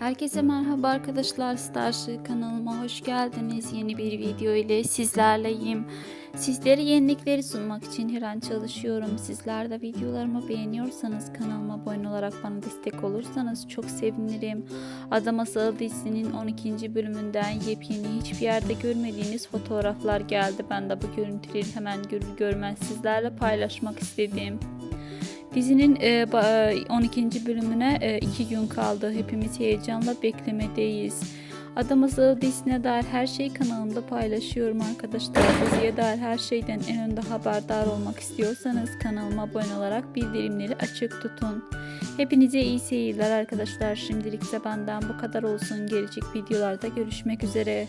Herkese merhaba arkadaşlar. Starship kanalıma hoş geldiniz. Yeni bir video ile sizlerleyim. Sizlere yenilikleri sunmak için her an çalışıyorum. Sizler de videolarımı beğeniyorsanız kanalıma abone olarak bana destek olursanız çok sevinirim. Adam Asıl dizisinin 12. bölümünden yepyeni hiçbir yerde görmediğiniz fotoğraflar geldi. Ben de bu görüntüleri hemen görür görmez sizlerle paylaşmak istedim. Dizinin e, ba- e, 12. bölümüne 2 gün kaldı. Hepimiz heyecanla beklemedeyiz. Adam dizisine dair her şeyi kanalımda paylaşıyorum arkadaşlar. Diziye dair her şeyden en önde haberdar olmak istiyorsanız kanalıma abone olarak bildirimleri açık tutun. Hepinize iyi seyirler arkadaşlar. Şimdilik de benden bu kadar olsun. Gelecek videolarda görüşmek üzere.